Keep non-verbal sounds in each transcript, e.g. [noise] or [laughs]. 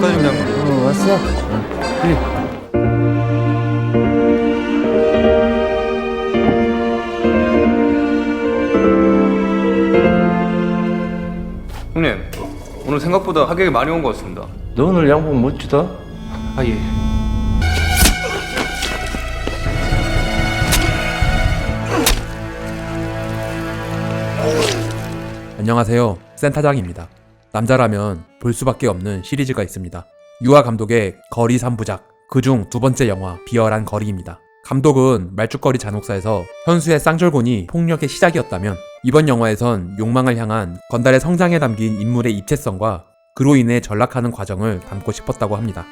축하드립니다 형님 어 왔어? 응. 그래. 형님 오늘 생각보다 하객이 많이 온 것 같습니다 너 오늘 양복 멋지다. 아 예 안녕하세요. 센타장입니다. 남자라면 볼 수밖에 없는 시리즈가 있습니다. 유아 감독의 거리 3부작, 그중 두 번째 영화 비열한 거리입니다. 감독은 말죽거리 잔혹사에서 현수의 쌍절곤이 폭력의 시작이었다면 이번 영화에선 욕망을 향한 건달의 성장에 담긴 인물의 입체성과 그로 인해 전락하는 과정을 담고 싶었다고 합니다.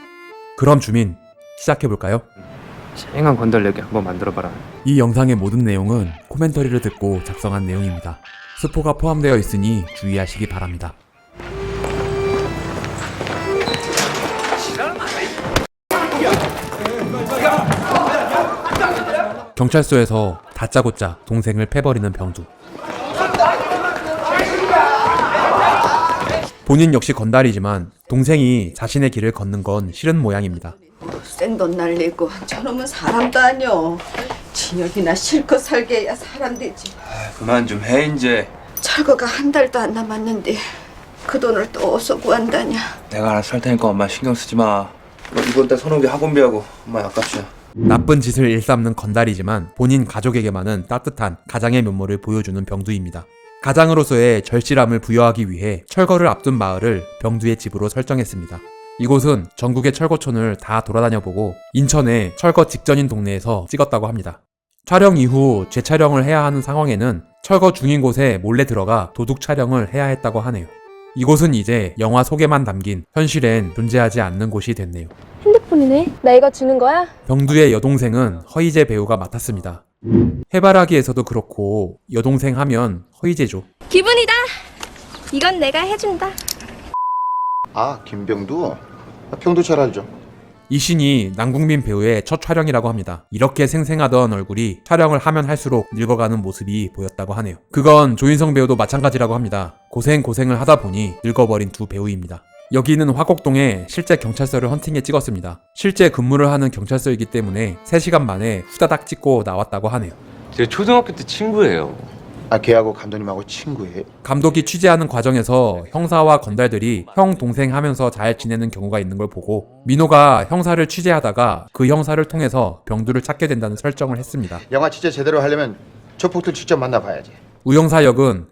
그럼 주민, 시작해볼까요? 쨍한 건달 내기 한번 만들어봐라 이 영상의 모든 내용은 코멘터리를 듣고 작성한 내용입니다. 스포가 포함되어 있으니 주의하시기 바랍니다. 경찰서에서 다짜고짜 동생을 패버리는 병두. 본인 역시 건달이지만 동생이 자신의 길을 걷는 건 싫은 모양입니다. 생돈 날리고 저놈은 사람도 아니오. 진혁이나 실컷 살게 해야 사람 되지. 그만 좀 해 이제. 철거가 한 달도 안 남았는데 그 돈을 또 어디서 구한다냐. 내가 알아서 할 테니까 엄마 신경 쓰지 마. 너 이번 달 선호비 학원비하고 엄마 약값이야 나쁜 짓을 일삼는 건달이지만 본인 가족에게만은 따뜻한 가장의 면모를 보여주는 병두입니다. 가장으로서의 절실함을 부여하기 위해 철거를 앞둔 마을을 병두의 집으로 설정했습니다. 이곳은 전국의 철거촌을 다 돌아다녀 보고 인천의 철거 직전인 동네에서 찍었다고 합니다. 촬영 이후 재촬영을 해야 하는 상황에는 철거 중인 곳에 몰래 들어가 도둑 촬영을 해야 했다고 하네요. 이곳은 이제 영화 속에만 담긴 현실엔 존재하지 않는 곳이 됐네요. 핸드폰이네. 나 이거 주는 거야? 병두의 여동생은 허이제 배우가 맡았습니다. 해바라기에서도 그렇고 여동생 하면 허이제죠. 기분이다. 이건 내가 해준다. 아 김병두? 아, 병두 잘 알죠. 이 신이 남궁민 배우의 첫 촬영이라고 합니다. 이렇게 생생하던 얼굴이 촬영을 하면 할수록 늙어가는 모습이 보였다고 하네요. 그건 조인성 배우도 마찬가지라고 합니다. 고생 고생을 하다 보니 늙어버린 두 배우입니다. 여기는 화곡동에 실제 경찰서를 헌팅해 찍었습니다. 실제 근무를 하는 경찰서이기 때문에 3시간 만에 후다닥 찍고 나왔다고 하네요. 제 초등학교 때 친구예요. 아 걔하고 감독님하고 친구해. 감독이 취재하는 과정에서 형사와 건달들이 형 동생 하면서 잘 지내는 경우가 있는 걸 보고 민호가 형사를 취재하다가 그 형사를 통해서 병두를 찾게 된다는 설정을 했습니다. 영화 진짜 제대로 하려면 조폭들 직접 만나봐야지. 우영사 역은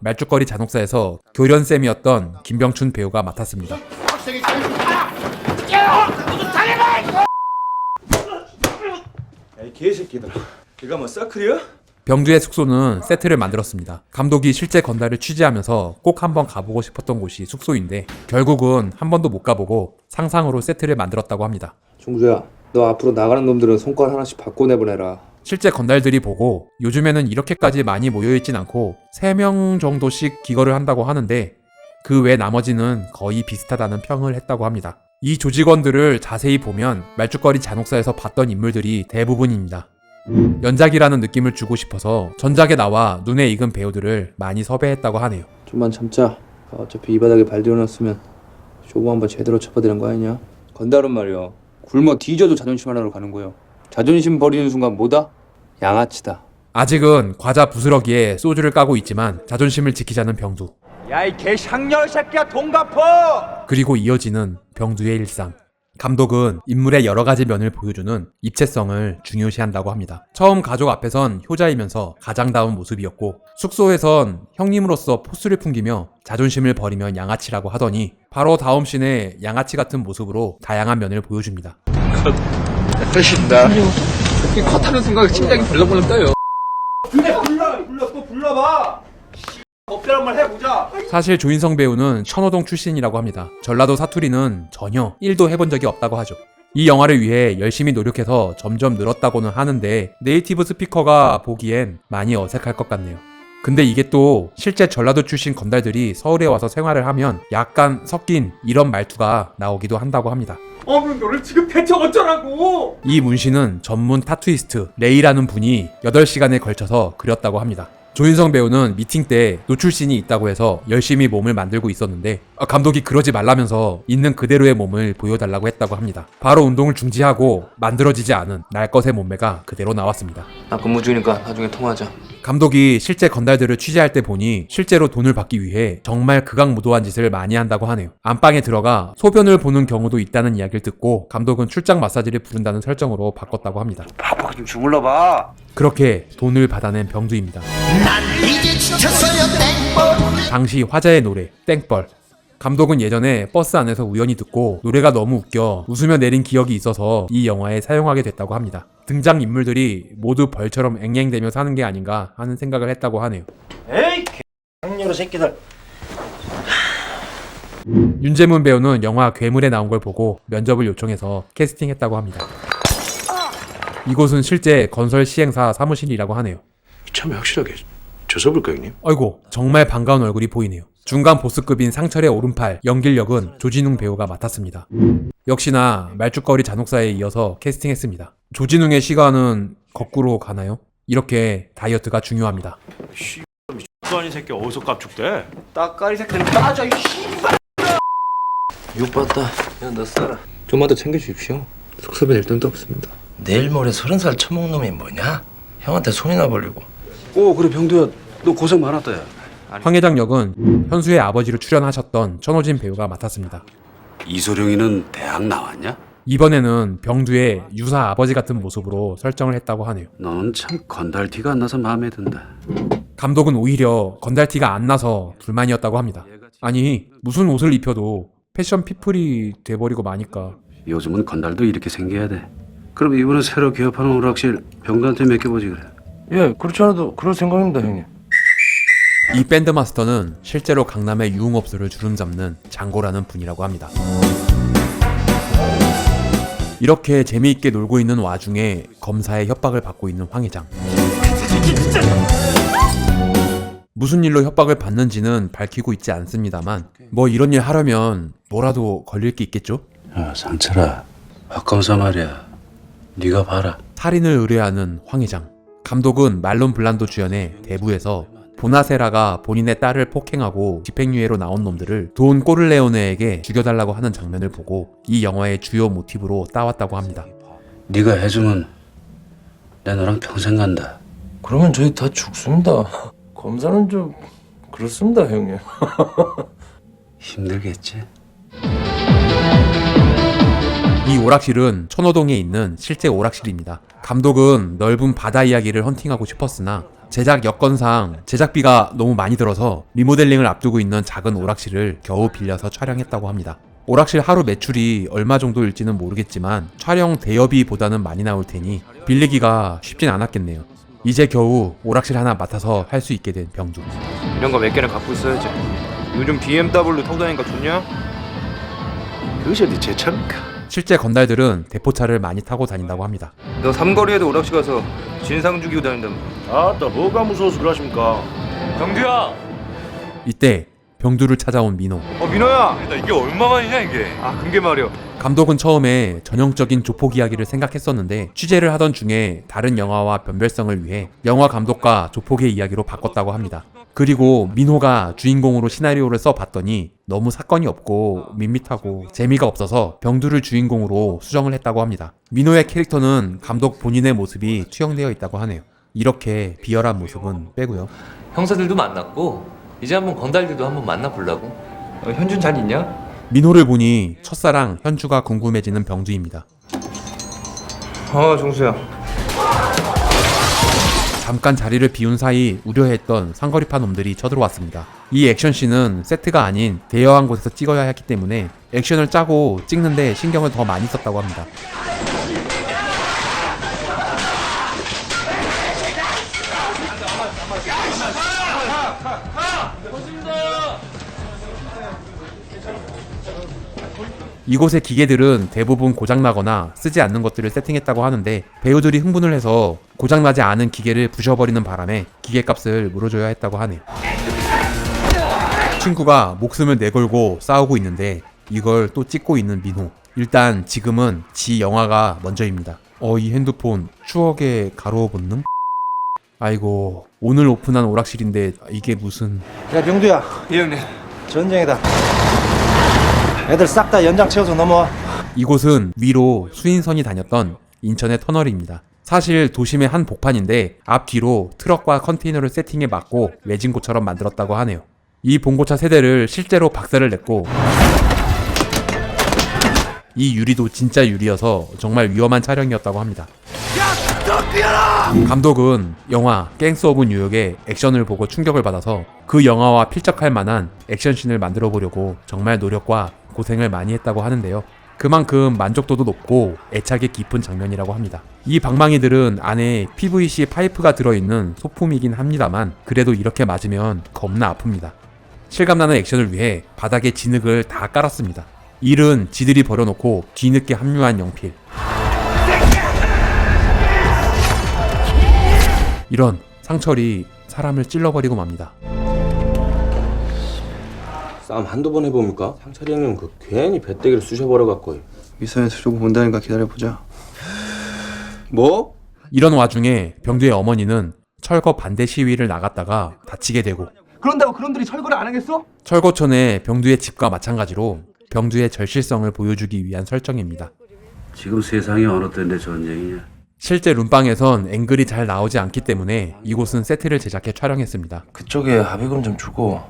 말죽거리 잔혹사에서 교련쌤이었던 김병춘 배우가 맡았습니다. 이 개새끼들아 이거 뭐 서클이야? 병두의 숙소는 세트를 만들었습니다. 감독이 실제 건달을 취재하면서 꼭 한번 가보고 싶었던 곳이 숙소인데 결국은 한 번도 못 가보고 상상으로 세트를 만들었다고 합니다. 종주야, 너 앞으로 나가는 놈들은 손가락 하나씩 바꿔 내보내라. 실제 건달들이 보고 요즘에는 이렇게까지 많이 모여있진 않고 3명 정도씩 기거를 한다고 하는데 그 외 나머지는 거의 비슷하다는 평을 했다고 합니다. 이 조직원들을 자세히 보면 말죽거리 잔혹사에서 봤던 인물들이 대부분입니다. 연작이라는 느낌을 주고 싶어서 전작에 나와 눈에 익은 배우들을 많이 섭외했다고 하네요. 좀만 참자. 어차피 이 바닥에 발 들여놨으면 쇼부 한번 제대로 쳐봐대는 거 아니냐? 건달은 말이야. 굶어 뒤져도 자존심 하나로 가는 거요. 자존심 버리는 순간 뭐다? 양아치다. 아직은 과자 부스러기에 소주를 까고 있지만 자존심을 지키자는 병두. 야 이 개샹렬 새끼야 돈 갚어! 그리고 이어지는 병두의 일상. 감독은 인물의 여러 가지 면을 보여주는 입체성을 중요시한다고 합니다. 처음 가족 앞에선 효자이면서 가장다운 모습이었고 숙소에선 형님으로서 포스를 풍기며 자존심을 버리면 양아치라고 하더니 바로 다음 씬에 양아치 같은 모습으로 다양한 면을 보여줍니다. 그러신다. 이 컷하는 순간 심장이 벌렁벌렁 떠요. 불러 불러 또 불러봐. 법대 한번 해보자. 사실 조인성 배우는 천호동 출신이라고 합니다. 전라도 사투리는 전혀 1도 해본 적이 없다고 하죠. 이 영화를 위해 열심히 노력해서 점점 늘었다고는 하는데 네이티브 스피커가 보기엔 많이 어색할 것 같네요. 근데 이게 또 실제 전라도 출신 건달들이 서울에 와서 생활을 하면 약간 섞인 이런 말투가 나오기도 한다고 합니다. 어머 너를 지금 대체 어쩌라고? 이 문신은 전문 타투이스트 레이라는 분이 8시간에 걸쳐서 그렸다고 합니다. 조인성 배우는 미팅 때 노출신이 있다고 해서 열심히 몸을 만들고 있었는데 아, 감독이 그러지 말라면서 있는 그대로의 몸을 보여달라고 했다고 합니다. 바로 운동을 중지하고 만들어지지 않은 날 것의 몸매가 그대로 나왔습니다. 나 근무 중이니까 나중에 통화하자. 감독이 실제 건달들을 취재할 때 보니 실제로 돈을 받기 위해 정말 극악무도한 짓을 많이 한다고 하네요. 안방에 들어가 소변을 보는 경우도 있다는 이야기를 듣고 감독은 출장 마사지를 부른다는 설정으로 바꿨다고 합니다. 바쁘게 좀 주물러 봐. 그렇게 돈을 받아낸 병두입니다. 당시 화제의 노래 땡벌. 감독은 예전에 버스 안에서 우연히 듣고 노래가 너무 웃겨 웃으며 내린 기억이 있어서 이 영화에 사용하게 됐다고 합니다. 등장 인물들이 모두 벌처럼 앵앵대며 사는 게 아닌가 하는 생각을 했다고 하네요. 에이, 개X녀로 새끼들. 윤재문 배우는 영화 괴물에 나온 걸 보고 면접을 요청해서 캐스팅했다고 합니다. 이곳은 실제 건설 시행사 사무실이라고 하네요. 참 확실하게 조섭을까 형님? 아이고 정말 반가운 얼굴이 보이네요. 중간 보스급인 상철의 오른팔 연길력은 조진웅 배우가 맡았습니다. 역시나 말죽거리 잔혹사에 이어서 캐스팅했습니다. 조진웅의 시간은 거꾸로 가나요? 이렇게 다이어트가 중요합니다. 또 아닌 새끼 어디서 깝죽대? 따까리 새끼들 따져 이 씨발. 육 봤다. 야, 너 써라. 좀만 더 챙겨주십시오. 속섭은 일등도 없습니다. 내일 모레 서른 살 처먹는 놈이 뭐냐? 형한테 손이나 벌리고. 오 그래 병두야 너 고생 많았다 야. 황 회장 역은 현수의 아버지로 출연하셨던 천호진 배우가 맡았습니다. 이소룡이는 대학 나왔냐? 이번에는 병두의 유사 아버지 같은 모습으로 설정을 했다고 하네요. 너는 참 건달 티가 안 나서 마음에 든다. 감독은 오히려 건달티가 안 나서 불만이었다고 합니다. 아니 무슨 옷을 입혀도 패션 피플이 돼버리고 마니까 요즘은 건달도 이렇게 생겨야 돼. 그럼 이번에 새로 개업하는 오락실 병두한테 맡겨보지 그래. 예, 그렇지 않아도 그럴 생각입니다, 형님. 이 밴드 마스터는 실제로 강남의 유흥업소를 주름잡는 장고라는 분이라고 합니다. 이렇게 재미있게 놀고 있는 와중에 검사의 협박을 받고 있는 황 회장. 무슨 일로 협박을 받는지는 밝히고 있지 않습니다만 뭐 이런 일 하려면 뭐라도 걸릴 게 있겠죠? 야 상철아, 박 검사 말이야. 네가 봐라. 살인을 의뢰하는 황 회장. 감독은 말론 블란도 주연의 대부에서 보나세라가 본인의 딸을 폭행하고 집행유예로 나온 놈들을 돈 꼬를레오네에게 죽여달라고 하는 장면을 보고 이 영화의 주요 모티브로 따왔다고 합니다. 네가 해주면 내 너랑 평생 간다. 그러면 저희 다 죽습니다. 검사는 좀 그렇습니다, 형님. [laughs] 힘들겠지? 이 오락실은 천호동에 있는 실제 오락실입니다. 감독은 넓은 바다 이야기를 헌팅하고 싶었으나 제작 여건상 제작비가 너무 많이 들어서 리모델링을 앞두고 있는 작은 오락실을 겨우 빌려서 촬영했다고 합니다. 오락실 하루 매출이 얼마 정도일지는 모르겠지만 촬영 대여비보다는 많이 나올 테니 빌리기가 쉽진 않았겠네요. 이제 겨우 오락실 하나 맡아서 할 수 있게 된 병두. 이런 거 몇 개는 갖고 있어야지. 요즘 BMW 타고 다니니까 좋냐? 그것이 어디 제 차입니까? 실제 건달들은 대포차를 많이 타고 다닌다고 합니다. 너 삼거리에도 오락실 가서 진상 죽이고 다닌다며. 아따 뭐가 무서워서 그러십니까? 경규야. 이때 병두를 찾아온 민호. 어 민호야. 이게 얼마만이냐, 이게? 아 근게 말이야. 감독은 처음에 전형적인 조폭 이야기를 생각했었는데 취재를 하던 중에 다른 영화와 변별성을 위해 영화 감독과 조폭의 이야기로 바꿨다고 합니다. 그리고 민호가 주인공으로 시나리오를 써봤더니 너무 사건이 없고 밋밋하고 재미가 없어서 병두를 주인공으로 수정을 했다고 합니다. 민호의 캐릭터는 감독 본인의 모습이 투영되어 있다고 하네요. 이렇게 비열한 모습은 빼고요. 형사들도 만났고 이제 한번 건달들도 한번 만나보려고. 어, 현준 잘 있냐? 민호를 보니 첫사랑 현주가 궁금해지는 병두입니다. 어 정수야. 잠깐 자리를 비운 사이 우려했던 상거리파 놈들이 쳐들어왔습니다. 이 액션씬은 세트가 아닌 대여한 곳에서 찍어야 했기 때문에 액션을 짜고 찍는데 신경을 더 많이 썼다고 합니다. 이곳의 기계들은 대부분 고장나거나 쓰지 않는 것들을 세팅했다고 하는데 배우들이 흥분을 해서 고장나지 않은 기계를 부셔버리는 바람에 기계값을 물어줘야 했다고 하네요. 친구가 목숨을 내걸고 싸우고 있는데 이걸 또 찍고 있는 민호. 일단 지금은 지 영화가 먼저입니다. 어, 이 핸드폰 추억의 가로 본능? 아이고 오늘 오픈한 오락실인데 이게 무슨 야 병두야 예 형님 전쟁이다 애들 싹 다 연장 채워서 넘어와 이곳은 위로 수인선이 다녔던 인천의 터널입니다. 사실 도심의 한 복판인데 앞뒤로 트럭과 컨테이너를 세팅해 막고 외진고처럼 만들었다고 하네요. 이 봉고차 세대를 실제로 박살을 냈고 이 유리도 진짜 유리여서 정말 위험한 촬영이었다고 합니다. 감독은 영화 갱스 오브 뉴욕의 액션을 보고 충격을 받아서 그 영화와 필적할 만한 액션씬을 만들어 보려고 정말 노력과 고생을 많이 했다고 하는데요. 그만큼 만족도도 높고 애착이 깊은 장면이라고 합니다. 이 방망이들은 안에 PVC 파이프가 들어있는 소품이긴 합니다만 그래도 이렇게 맞으면 겁나 아픕니다. 실감나는 액션을 위해 바닥에 진흙을 다 깔았습니다. 일은 지들이 버려놓고 뒤늦게 합류한 영필. 이런 상철이 사람을 찔러버리고 맙니다. 싸움 한두 번 해봅니까? 상철이 형님 그 괜히 배때기를 쑤셔버려갖고 위선에서 조금 본다니까 기다려보자 뭐? 이런 와중에 병두의 어머니는 철거 반대 시위를 나갔다가 다치게 되고 그런다고 그런들이 철거를 안 하겠어? 철거촌의 병두의 집과 마찬가지로 병두의 절실성을 보여주기 위한 설정입니다. 지금 세상이 어느 때인데 전쟁이냐? 실제 룸방에선 앵글이 잘 나오지 않기 때문에 이곳은 세트를 제작해 촬영했습니다. 그쪽에 합의금 좀 주고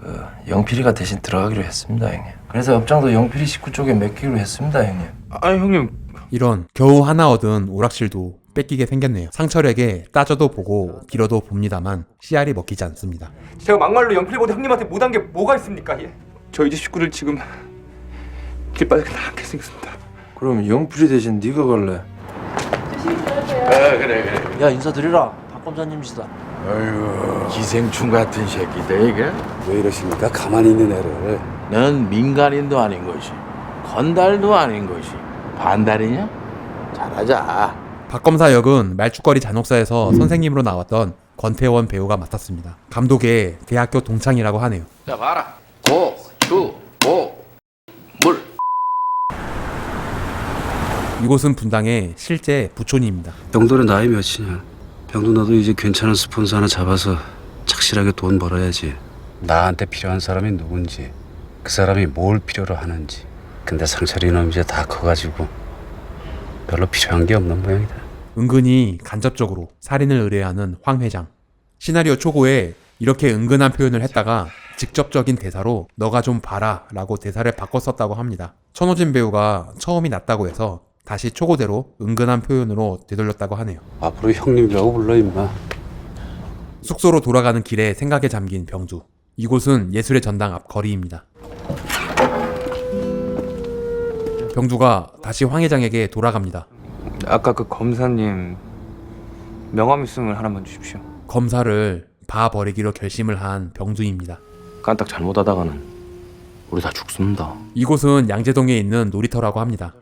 그 영필이가 대신 들어가기로 했습니다 형님 그래서 업장도 영필이 식구 쪽에 맡기로 했습니다 형님 아니 형님 이런 겨우 하나 얻은 오락실도 뺏기게 생겼네요. 상철에게 따져도 보고 빌어도 봅니다만 씨알이 먹히지 않습니다. 제가 막말로 영필보다 형님한테 못한 게 뭐가 있습니까? 예. 저희 집 식구들 지금 길바닥에 나앉게 생겼습니다 그럼 영필이 대신 네가 갈래? 야 인사드리라 박 검사님이시다 아이고 기생충 같은 새끼다 이게 왜 이러십니까? 가만히 있는 애를. 넌 민간인도 아닌 것이 건달도 아닌 것이 반달이냐? 잘하자 박 검사 역은 말죽거리 잔혹사에서 선생님으로 나왔던 권태원 배우가 맡았습니다. 감독의 대학교 동창이라고 하네요. 자 봐라 고 주 고 물 이곳은 분당의 실제 부촌입니다. 병돌의 나이 몇이냐? 병도 너도 이제 괜찮은 스폰서 하나 잡아서 착실하게 돈 벌어야지. 나한테 필요한 사람이 누군지, 그 사람이 뭘 필요로 하는지. 근데 상철이 놈 이제 다 커가지고 별로 필요한 게 없는 모양이다. 은근히 간접적으로 살인을 의뢰하는 황 회장. 시나리오 초고에 이렇게 은근한 표현을 했다가 직접적인 대사로 너가 좀 봐라 라고 대사를 바꿔 썼다고 합니다. 천호진 배우가 처음이 낫다고 해서 다시 초고대로 은근한 표현으로 되돌렸다고 하네요. 앞으로 형님이라고 불러 임마. 숙소로 돌아가는 길에 생각에 잠긴 병두. 이곳은 예술의 전당 앞 거리입니다. 병두가 다시 황 회장에게 돌아갑니다. 아까 그 검사님 명함 있으면 하나만 주십시오. 검사를 봐버리기로 결심을 한 병두입니다. 깐딱 잘못하다가는 우리 다 죽습니다 이곳은 양재동에 있는 놀이터라고 합니다.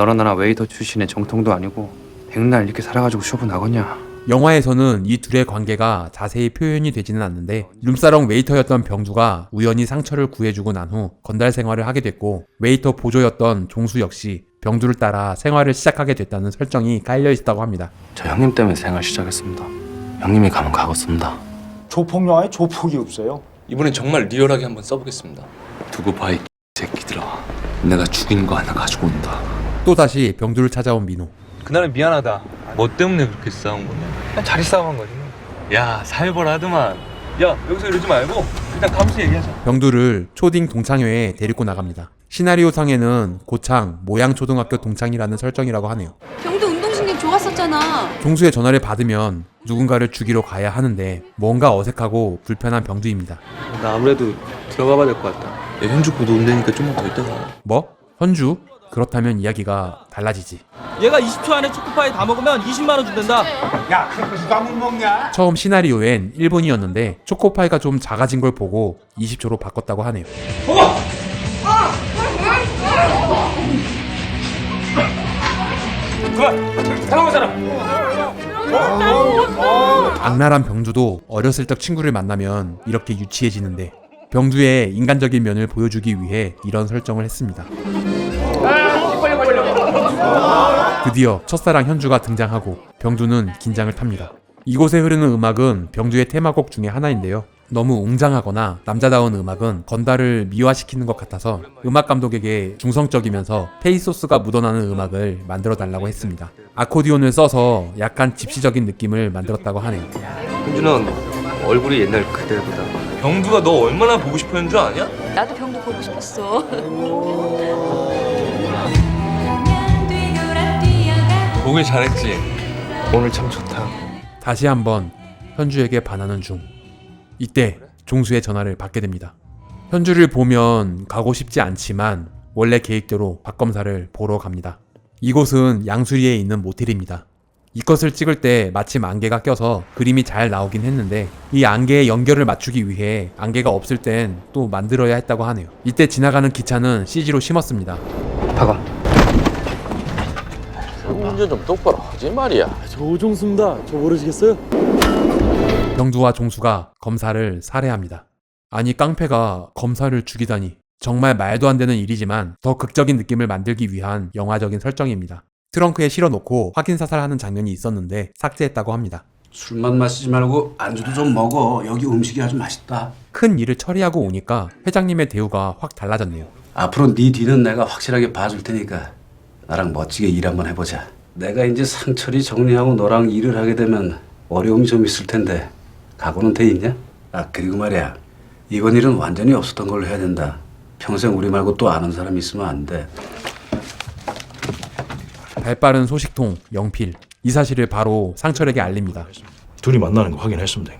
너랑 나랑 웨이터 출신의 정통도 아니고 백날 이렇게 살아가지고 쇼부 나겠냐? 영화에서는 이 둘의 관계가 자세히 표현이 되지는 않는데 룸사롱 웨이터였던 병두가 우연히 상처를 구해주고 난 후 건달 생활을 하게 됐고 웨이터 보조였던 종수 역시 병두를 따라 생활을 시작하게 됐다는 설정이 깔려 있다고 합니다. 저 형님 때문에 생활 시작했습니다. 형님이 가면 가겠습니다. 조폭 영화에 조폭이 없어요? 이번엔 정말 리얼하게 한번 써보겠습니다. 두고 봐이 새끼들아. 내가 죽인 거 하나 가지고 온다 또다시 병두를 찾아온 민호. 그날은 미안하다 뭐 때문에 그렇게 싸운 거냐? 그냥 자리 싸움한 거지 뭐. 야 살벌하더만 야 여기서 이러지 말고 일단 가면서 얘기하자 병두를 초딩 동창회에 데리고 나갑니다. 시나리오상에는 고창 모양초등학교 동창이라는 설정이라고 하네요. 병도 운동신경 좋았었잖아. 종수의 전화를 받으면 누군가를 죽이러 가야 하는데 뭔가 어색하고 불편한 병두입니다. 나 아무래도 들어가 봐야 될 것 같다. 현주 보도 온다니까 좀만 더 있다가 뭐? 현주? 그렇다면 이야기가 달라지지. 얘가 20초 안에 초코파이 다 먹으면 20만 원 준단다 처음 시나리오엔 1분이었는데 초코파이가 좀 작아진 걸 보고 20초로 바꿨다고 하네요. 악랄한 병두도 어렸을 적 친구를 만나면 이렇게 유치해지는데 병두의 인간적인 면을 보여주기 위해 이런 설정을 했습니다. 드디어 첫사랑 현주가 등장하고 병두는 긴장을 탑니다. 이곳에 흐르는 음악은 병두의 테마곡 중에 하나인데요. 너무 웅장하거나 남자다운 음악은 건달을 미화시키는 것 같아서 음악 감독에게 중성적이면서 페이소스가 묻어나는 음악을 만들어 달라고 했습니다. 아코디온을 써서 약간 집시적인 느낌을 만들었다고 하네요. 현준은 얼굴이 옛날 그대보다 병두가 너 얼마나 보고 싶었는 줄 아냐? 나도 병도 보고 싶었어. [laughs] 보길 잘했지. 오늘 참 좋다. 다시 한번 현주에게 반하는 중. 이때 종수의 전화를 받게 됩니다. 현주를 보면 가고 싶지 않지만 원래 계획대로 박 검사를 보러 갑니다. 이곳은 양수리에 있는 모텔입니다. 이것을 찍을 때 마침 안개가 껴서 그림이 잘 나오긴 했는데 이 안개의 연결을 맞추기 위해 안개가 없을 땐 또 만들어야 했다고 하네요. 이때 지나가는 기차는 CG로 심었습니다. 박아 운전 좀 똑바로 하지 말이야. 저 오종수입니다. 저 모르시겠어요? 병두와 종수가 검사를 살해합니다. 아니 깡패가 검사를 죽이다니 정말 말도 안 되는 일이지만 더 극적인 느낌을 만들기 위한 영화적인 설정입니다. 트렁크에 실어놓고 확인 사살하는 장면이 있었는데 삭제했다고 합니다. 술만 마시지 말고 안주도 좀 먹어. 여기 음식이 아주 맛있다. 큰 일을 처리하고 오니까 회장님의 대우가 확 달라졌네요. 앞으로 네 뒤는 내가 확실하게 봐줄 테니까 나랑 멋지게 일 한번 해보자. 내가 이제 상철이 정리하고 너랑 일을 하게 되면 어려움이 좀 있을 텐데 각오는 돼 있냐? 아 그리고 말이야 이번 일은 완전히 없었던 걸로 해야 된다. 평생 우리 말고 또 아는 사람 있으면 안 돼. 발빠른 소식통 영필 이 사실을 바로 상철에게 알립니다. 둘이 만나는 거 확인했습니다.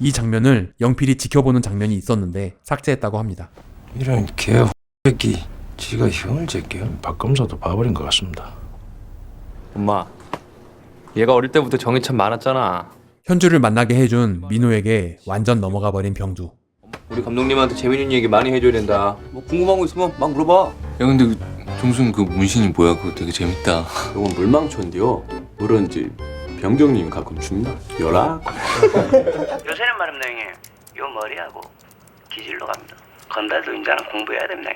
이 장면을 영필이 지켜보는 장면이 있었는데 삭제했다고 합니다. 이런 개 새끼. 지가 형을 제껴. 박 검사도 봐버린 것 같습니다. 엄마, 얘가 어릴 때부터 정이 참 많았잖아. 현주를 만나게 해준 민호에게 완전 넘어가 버린 병두. 우리 감독님한테 재밌는 얘기 많이 해줘야 된다 뭐 궁금한 거 있으면 막 물어봐 야 근데 그 종순 그 문신이 뭐야? 그거 되게 재밌다. 이건 물망초인데요. 물은지 병경님 가끔 줍니다. 열아. [laughs] 요새는 말입니다 형님 요 머리하고 기질로 갑니다 건달도 이제는 공부해야 됩니다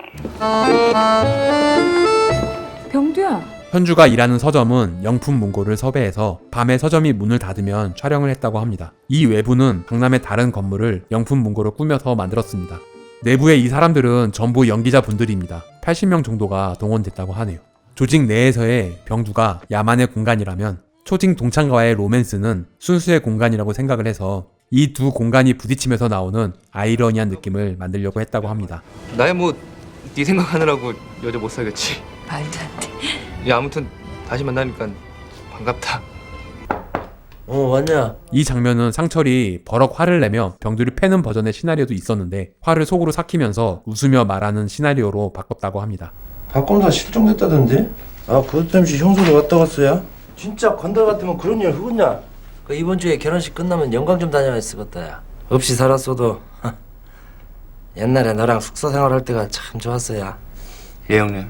병두야. 현주가 일하는 서점은 영품 문고를 섭외해서 밤에 서점이 문을 닫으면 촬영을 했다고 합니다. 이 외부는 강남의 다른 건물을 영품 문고로 꾸며서 만들었습니다. 내부의 이 사람들은 전부 연기자 분들입니다. 80명 정도가 동원됐다고 하네요. 조직 내에서의 병두가 야만의 공간이라면 초직 동창과의 로맨스는 순수의 공간이라고 생각을 해서 이 두 공간이 부딪히면서 나오는 아이러니한 느낌을 만들려고 했다고 합니다. 나야 뭐네 생각하느라고 여자 못 사겠지 말도 안 돼. 야 아무튼 다시 만나니까 반갑다 어 왔냐? 이 장면은 상철이 버럭 화를 내며 병두를 패는 버전의 시나리오도 있었는데 화를 속으로 삭히면서 웃으며 말하는 시나리오로 바꿨다고 합니다. 박 검사 실종됐다던데? 아 그것 잠시 형소리 왔다 갔어야? 진짜 건달 같으면 그런 일 하겠냐? 그 이번 주에 결혼식 끝나면 영광 좀 다녀야 쓰겠다 야. 없이 살았어도 [laughs] 옛날에 너랑 숙소 생활할 때가 참 좋았어야. 예 형님.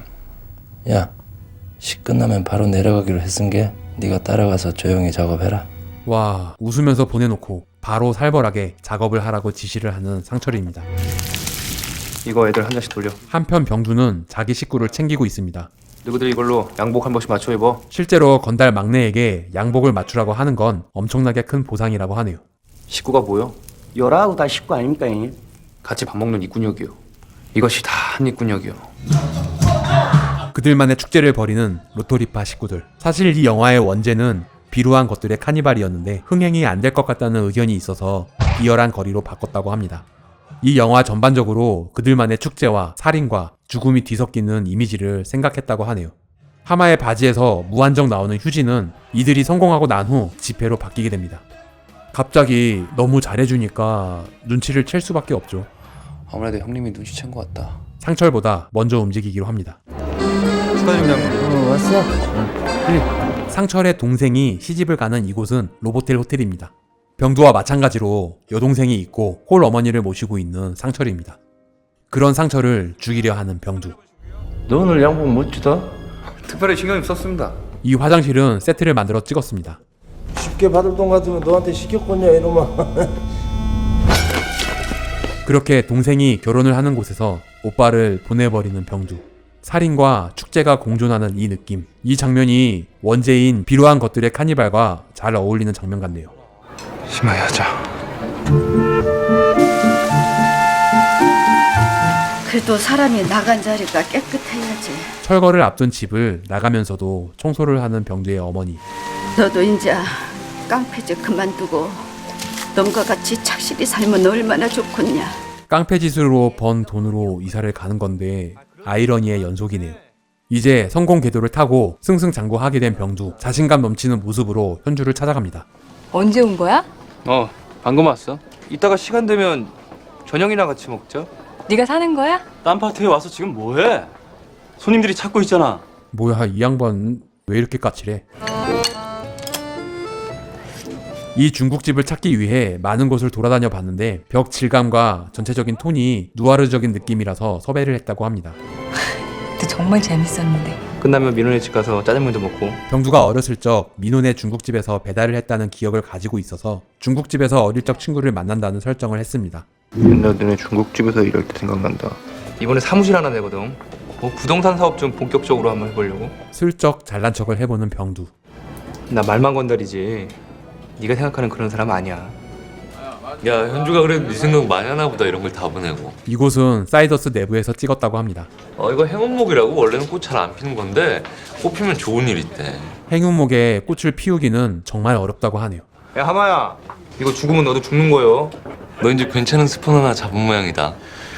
야식 끝나면 바로 내려가기로 했은 게 네가 따라가서 조용히 작업해라. 와 웃으면서 보내놓고 바로 살벌하게 작업을 하라고 지시를 하는 상철입니다. 이거 애들 한 잔씩 돌려. 한편 병두는 자기 식구를 챙기고 있습니다. 너희들 이걸로 양복 한 번씩 맞춰 입어 실제로 건달 막내에게 양복을 맞추라고 하는 건 엄청나게 큰 보상이라고 하네요. 식구가 뭐요? 열아하고 다 식구 아닙니까 형님? 같이 밥 먹는 이군역이요 이것이 다한 이군역이요 그들만의 축제를 벌이는 로토리파 식구들. 사실 이 영화의 원제는 비루한 것들의 카니발이었는데 흥행이 안 될 것 같다는 의견이 있어서 비열한 거리로 바꿨다고 합니다. 이 영화 전반적으로 그들만의 축제와 살인과 죽음이 뒤섞이는 이미지를 생각했다고 하네요. 하마의 바지에서 무한정 나오는 휴지는 이들이 성공하고 난 후 지폐로 바뀌게 됩니다. 갑자기 너무 잘해주니까 눈치를 챌 수밖에 없죠. 아무래도 형님이 눈치챈 것 같다 상철보다 먼저 움직이기로 합니다. 축하드립니다 어 왔어? 상철의 동생이 시집을 가는 이곳은 로보텔 호텔입니다. 병두와 마찬가지로 여동생이 있고 홀 어머니를 모시고 있는 상철입니다. 그런 상철을 죽이려 하는 병두. 너 오늘 양복 멋지다 특별히 신경 썼습니다 이 화장실은 세트를 만들어 찍었습니다. 쉽게 받을 돈 같으면 너한테 시켰겠냐 이놈아 [laughs] 그렇게 동생이 결혼을 하는 곳에서 오빠를 보내버리는 병두. 살인과 축제가 공존하는 이 느낌. 이 장면이 원제인 비루한 것들의 카니발과 잘 어울리는 장면 같네요. 심하게 하자. 그래도 사람이 나간 자리가 깨끗해야지. 철거를 앞둔 집을 나가면서도 청소를 하는 병두의 어머니. 너도 이제 깡패집 그만두고 놈과 같이 착실히 살면 얼마나 좋겠냐. 깡패 짓으로 번 돈으로 이사를 가는 건데 아이러니의 연속이네요. 이제 성공 궤도를 타고 승승장구하게 된 병두 자신감 넘치는 모습으로 현주를 찾아갑니다. 언제 온 거야? 어 방금 왔어 이따가 시간 되면 저녁이나 같이 먹자 네가 사는 거야? 딴 파티에 와서 지금 뭐해? 손님들이 찾고 있잖아. 뭐야 이 양반 왜 이렇게 까칠해? 이 중국집을 찾기 위해 많은 곳을 돌아다녀 봤는데 벽 질감과 전체적인 톤이 누아르적인 느낌이라서 섭외를 했다고 합니다. [laughs] 그때 정말 재밌었는데. 끝나면 민호네 집 가서 짜장면도 먹고 병두가 어렸을 적 민혼의 중국집에서 배달을 했다는 기억을 가지고 있어서 중국집에서 어릴 적 친구를 만난다는 설정을 했습니다. 옛날 너네 중국집에서 일할 때 생각난다. 이번에 사무실 하나 내거든 뭐 부동산 사업 좀 본격적으로 한번 해보려고 슬쩍 잘난 척을 해보는 병두. 나 말만 건드리지 네가 생각하는 그런 사람 아니야 야 현주가 그래도 네 생각 많이 하나 보다 이런 걸 다 보내고 이곳은 사이더스 내부에서 찍었다고 합니다. 어 이거 행운목이라고 원래는 꽃 잘 안 피는 건데 꽃 피면 좋은 일 있대 행운목에 꽃을 피우기는 정말 어렵다고 하네요. 야 하마야 이거 죽으면 너도 죽는 거요 너 이제 괜찮은 스폰 하나 잡은 모양이다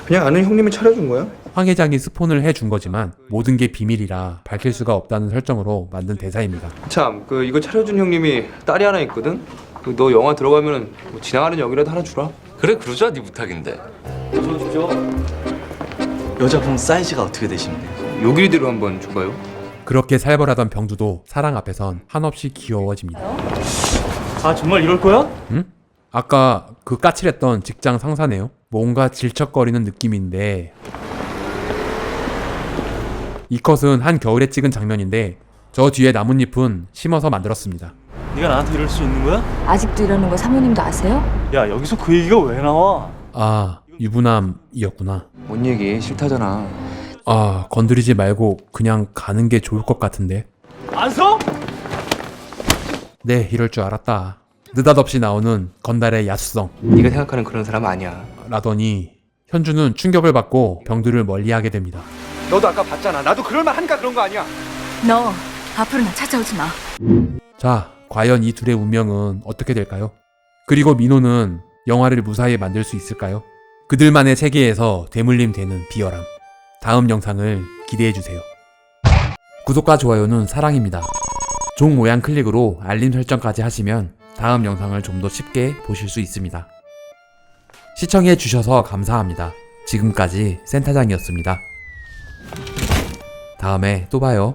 그냥 아는 형님이 차려준 거야? 황 회장이 스폰을 해준 거지만 모든 게 비밀이라 밝힐 수가 없다는 설정으로 만든 대사입니다. 참 그 이거 차려준 형님이 딸이 하나 있거든 그 너 영화 들어가면은 뭐 지나가는 역이라도 하나 주라 그래 그러자 네 부탁인데 여자분 사이즈가 어떻게 되시는데? 요 길이대로 한번 줘봐요 그렇게 살벌하던 병두도 사랑 앞에선 한없이 귀여워집니다. 아 정말 이럴 거야? 응? 아까 그 까칠했던 직장 상사네요. 뭔가 질척거리는 느낌인데 이 컷은 한 겨울에 찍은 장면인데 저 뒤에 나뭇잎은 심어서 만들었습니다. 네가 나한테 이럴 수 있는 거야? 아직도 이러는 거 사모님도 아세요? 야 여기서 그 얘기가 왜 나와? 아 유부남이었구나. 뭔 얘기 싫다잖아 아 건드리지 말고 그냥 가는 게 좋을 것 같은데. 안서? 네 이럴 줄 알았다. 느닷없이 나오는 건달의 야수성 네가 생각하는 그런 사람 아니야 라더니 현주는 충격을 받고 병두를 멀리하게 됩니다. 너도 아까 봤잖아 나도 그럴 만 하니까 그런 거 아니야 너 앞으로 나 찾아오지 마. 자, 과연 이 둘의 운명은 어떻게 될까요? 그리고 민호는 영화를 무사히 만들 수 있을까요? 그들만의 세계에서 대물림 되는 비열함. 다음 영상을 기대해 주세요. 구독과 좋아요는 사랑입니다. 종 모양 클릭으로 알림 설정까지 하시면 다음 영상을 좀 더 쉽게 보실 수 있습니다. 시청해 주셔서 감사합니다. 지금까지 센터장이었습니다. 다음에 또 봐요.